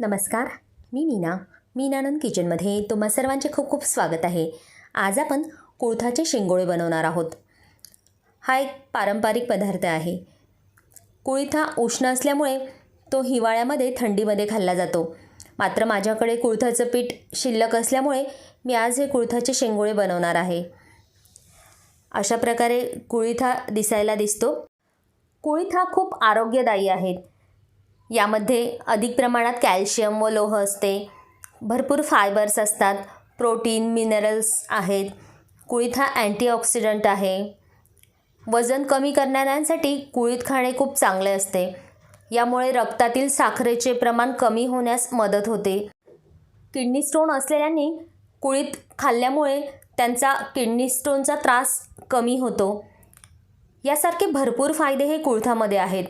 नमस्कार मी मीना. मीनानंद किचनमध्ये तुम्हा सर्वांचे खूप खूप स्वागत आहे. आज आपण कुळथाचे शेंगोळे बनवणार आहोत. हा एक पारंपरिक पदार्थ आहे. कुळीथ हा उष्ण असल्यामुळे तो हिवाळ्यामध्ये थंडीमध्ये खाल्ला जातो. मात्र माझ्याकडे कुळथाचं पीठ शिल्लक असल्यामुळे मी आज हे कुळथाचे शेंगोळे बनवणार आहे. अशा प्रकारे कुळीथा दिसायला दिसतो. कुळीथ हा खूप आरोग्यदायी आहेत. यामध्ये अधिक प्रमाणात कॅल्शियम व लोह असते. भरपूर फायबर्स असतात. प्रोटीन मिनरल्स आहेत. कुळीथ हा अँटीऑक्सिडंट आहे. वजन कमी करणाऱ्यांसाठी कुळीत खाणे खूप चांगले असते. यामुळे रक्तातील साखरेचे प्रमाण कमी होण्यास मदत होते. किडनी स्टोन असलेल्यांनी कुळीत खाल्ल्यामुळे त्यांचा किडनी स्टोनचा त्रास कमी होतो. यासारखे भरपूर फायदे हे कुळथामध्ये आहेत.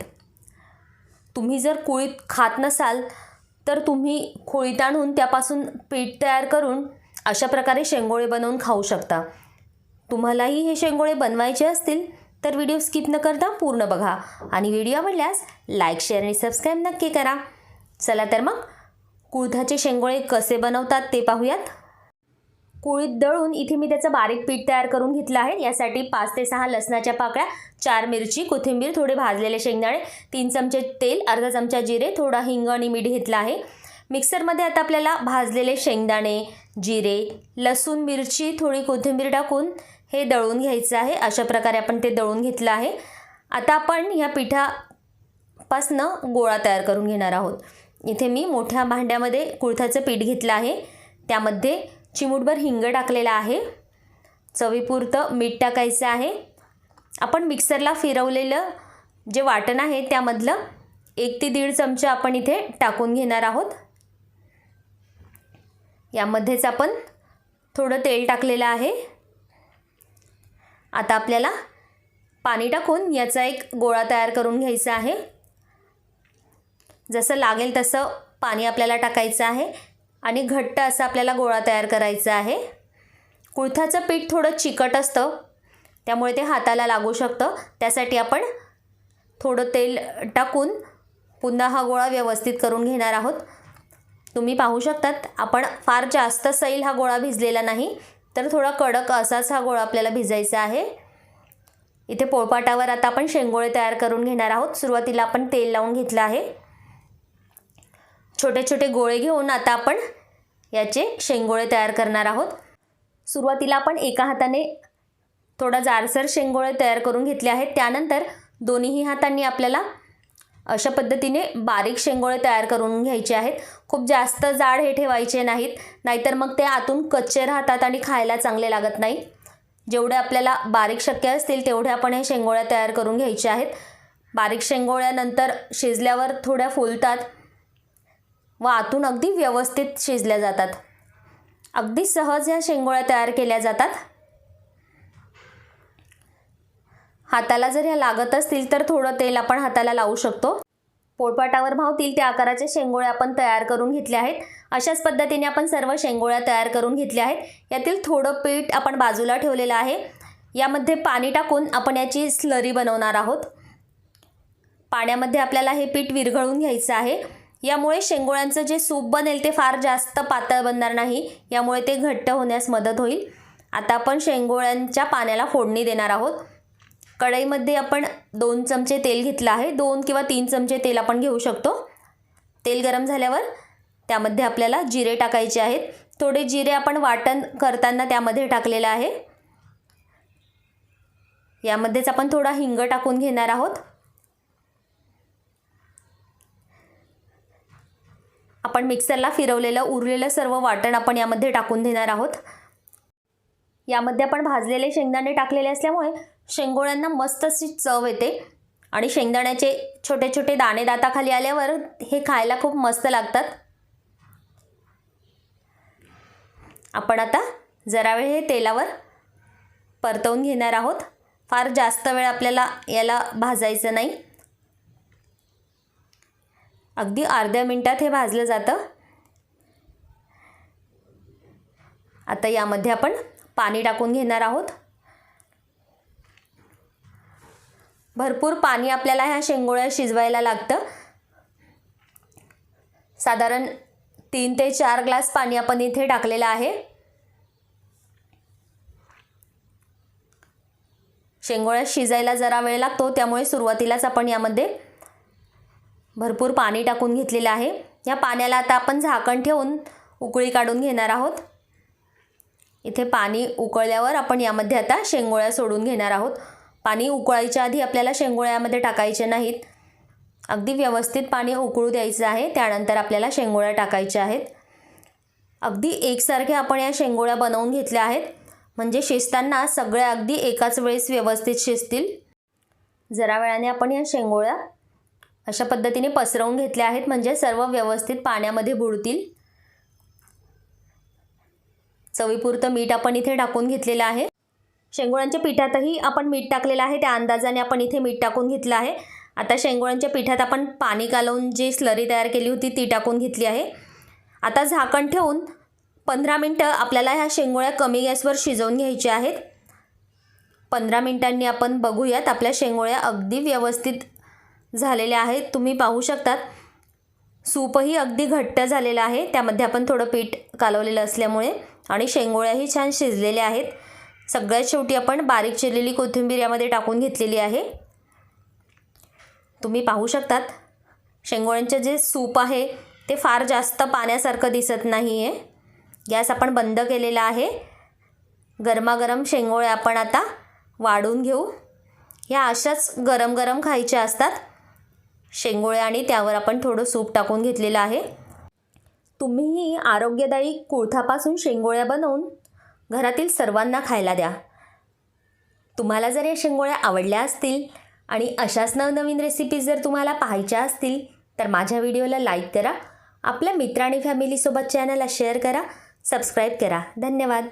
तुम्ही जर कुळीत खात नसाल तर तुम्ही कुळीत आणून त्यापासून पीठ तयार करून अशा प्रकारे शेंगोळे बनवून खाऊ शकता. तुम्हालाही हे शेंगोळे बनवायचे असतील तर व्हिडिओ स्किप न करता पूर्ण बघा. आणि व्हिडिओ आवडल्यास लाईक शेअर आणि सबस्क्राईब नक्की करा. चला तर मग कुळथाचे शेंगोळे कसे बनवतात ते पाहूयात. कुळीत दळून इथे मी त्याचं बारीक पीठ तयार करून घेतलं आहे. यासाठी पाच ते सहा लसणाच्या पाकळ्या चार मिरची कोथिंबीर थोडे भाजलेले शेंगदाणे तीन चमचे तेल अर्धा चमचा जिरे थोडा हिंग आणि मीठ घेतलं आहे. मिक्सरमध्ये आता आपल्याला भाजलेले शेंगदाणे जिरे लसूण मिरची थोडी कोथिंबीर टाकून हे दळून घ्यायचं आहे. अशा प्रकारे आपण ते दळून घेतलं आहे. आता आपण ह्या पिठापासनं गोळा तयार करून घेणार आहोत. इथे मी मोठ्या भांड्यामध्ये कुळथाचं पीठ घेतलं आहे. त्यामध्ये चिमूटभर हिंग टाकलेलं आहे. चवीपुरतं मीठ टाकायचं आहे. आपण मिक्सरला फिरवलेलं जे वाटण आहे त्यामधलं एक ते दीड चमचा आपण इथे टाकून घेणार आहोत. यामध्येच आपण थोडं तेल टाकलेलं आहे. आता आपल्याला पाणी टाकून याचा एक गोळा तयार करून घ्यायचा आहे. जसं लागेल तसं पाणी आपल्याला टाकायचं आहे. आणि घट्ट असा आपल्याला गोळा तयार करायचा आहे. कुळथाचं पीठ थोडं चिकट असतं त्यामुळे ते हाताला लागू शकतं. त्यासाठी आपण थोडं तेल टाकून पुन्हा हा गोळा व्यवस्थित करून घेणार आहोत. तुम्ही पाहू शकतात आपण फार जास्त सैल हा गोळा भिजलेला नाही तर थोडा कडक असाच हा गोळा आपल्याला भिजायचा आहे. इथे पोळपाटावर आता आपण शेंगोळे तयार करून घेणार आहोत. सुरुवातीला आपण तेल लावून घेतलं आहे. छोटे छोटे गोळे घेऊन आता आपण याचे शेंगोळे तयार करणार आहोत. सुरुवातीला आपण एका हाताने थोडा जारसर शेंगोळे तयार करून घेतले आहेत. त्यानंतर दोन्हीही हातांनी आपल्याला अशा पद्धतीने बारीक शेंगोळे तयार करून घ्यायचे आहेत. खूप जास्त जाड हे ठेवायचे नाहीत. नाहीतर मग ते आतून कच्चे राहतात आणि खायला चांगले लागत नाही. जेवढे आपल्याला बारीक शक्य असतील तेवढे आपण हे शेंगोळ्या तयार करून घ्यायचे आहेत. बारीक शेंगोळ्यानंतर शिजल्यावर थोड्या फुलतात. व आतून अगदी व्यवस्थित शिजल्या जातात. अगदी सहज ह्या शेंगोळ्या तयार केल्या जातात. हाताला जर ह्या लागत असतील तर थोडं तेल आपण हाताला लावू शकतो. पोळपाटावर भावतील त्या आकाराच्या शेंगोळ्या आपण तयार करून घेतले आहेत. अशाच पद्धतीने आपण सर्व शेंगोळ्या तयार करून घेतल्या आहेत. यातील थोडं पीठ आपण बाजूला ठेवलेलं आहे. यामध्ये पाणी टाकून आपण याची स्लरी बनवणार आहोत. पाण्यामध्ये आपल्याला हे पीठ विरघळून घ्यायचं आहे. यामुळे शेंगोळ्यांचं जे सूप बनेल ते फार जास्त पातळ बनणार नाही. यामुळे ते घट्ट होण्यास मदत होईल. आता आपण शेंगोळ्यांच्या पाण्याला फोडणी देणार आहोत. कढईमध्ये आपण दोन चमचे तेल घेतलं आहे. दोन किंवा तीन चमचे तेल आपण घेऊ शकतो. तेल गरम झाल्यावर त्यामध्ये आपल्याला जिरे टाकायचे आहेत. थोडे जिरे आपण वाटण करताना त्यामध्ये टाकलेलं आहे. यामध्येच आपण थोडा हिंग टाकून घेणार आहोत. आपण मिक्सरला फिरवलेलं उरलेलं सर्व वाटण आपण यामध्ये टाकून देणार आहोत. यामध्ये आपण भाजलेले शेंगदाणे टाकलेले असल्यामुळे शेंगोळ्यांना मस्त अशी चव येते आणि शेंगदाण्याचे छोटे छोटे दाणे दाताखाली आल्यावर हे खायला खूप मस्त लागतात. आपण आता जरा वेळ हे तेलावर परतवून घेणार आहोत. फार जास्त वेळ आपल्याला याला भाजायचं नाही. अगदी अर्ध्या मिनटात हे भाजलं जातं. आता यामध्ये आपण पाणी टाकून घेणार आहोत. भरपूर पाणी आपल्याला ह्या शेंगोळ्या शिजवायला लागतं. साधारण तीन ते चार ग्लास पाणी आपण इथे टाकलेलं आहे. शेंगोळ्या शिजायला जरा वेळ लागतो त्यामुळे सुरुवातीलाच आपण यामध्ये भरपूर पाणी टाकून घेतलेलं आहे. या पाण्याला आता आपण झाकण ठेवून उकळी काढून घेणार आहोत. इथे पाणी उकळल्यावर आपण यामध्ये आता शेंगोळ्या सोडून घेणार आहोत. पाणी उकळायच्या आधी आपल्याला शेंगोळ्यामध्ये टाकायचे नाहीत. अगदी व्यवस्थित पाणी उकळू द्यायचं आहे. त्यानंतर आपल्याला शेंगोळ्या टाकायच्या आहेत. अगदी एकसारख्या आपण या शेंगोळ्या बनवून घेतल्या आहेत. म्हणजे शिजताना सगळ्या अगदी एकाच वेळेस व्यवस्थित शिजतील. जरा वेळाने आपण या शेंगोळ्या अशा पद्धतीने पसरवून घेतल्या आहेत म्हणजे सर्व व्यवस्थित पाण्यामध्ये बुडतील. चवीपुरतं मीठ आपण इथे टाकून घेतलेलं आहे. शेंगोळ्यांच्या पिठातही आपण मीठ टाकलेलं आहे. त्या अंदाजाने आपण इथे मीठ टाकून घेतलं आहे. आता शेंगोळ्यांच्या पिठात आपण पाणी कालवून जी स्लरी तयार केली होती ती टाकून घेतली आहे. आता झाकण ठेवून पंधरा मिनटं आपल्याला ह्या शेंगोळ्या कमी गॅसवर शिजवून घ्यायच्या आहेत. पंधरा मिनटांनी आपण बघूयात आपल्या शेंगोळ्या अगदी व्यवस्थित झालेल्या आहेत. तुम्ही पाहू शकतात. सूपही अगदी घट्ट झालेलं आहे. त्यामध्ये आपण थोडं पीठ कालवलेलं असल्यामुळे आणि शेंगोळ्याही छान शिजलेल्या आहेत. सगळ्यात शेवटी आपण बारीक चिरलेली कोथिंबीर यामध्ये टाकून घेतलेली आहे. तुम्ही पाहू शकतात. शेंगोळ्यांचे जे सूप आहे ते फार जास्त पाण्यासारखं दिसत नाही आहे गॅस आपण बंद केलेला आहे. गरमागरम शेंगोळ्या आपण आता वाढून घेऊ. ह्या अशाच गरम गरम खायच्या असतात. शेंगोळ्या आणि त्यावर आपण थोडं सूप टाकून घेतलेलं आहे. तुम्हीही आरोग्यदायी कुळथापासून शेंगोळ्या बनवून घरातील सर्वांना खायला द्या. तुम्हाला जर या शेंगोळ्या आवडल्या असतील आणि अशाच नवनवीन रेसिपीज जर तुम्हाला पाहायच्या असतील तर माझ्या व्हिडिओला लाईक करा. आपल्या मित्र आणि फॅमिलीसोबत चॅनलला शेअर करा. सबस्क्राईब करा. धन्यवाद.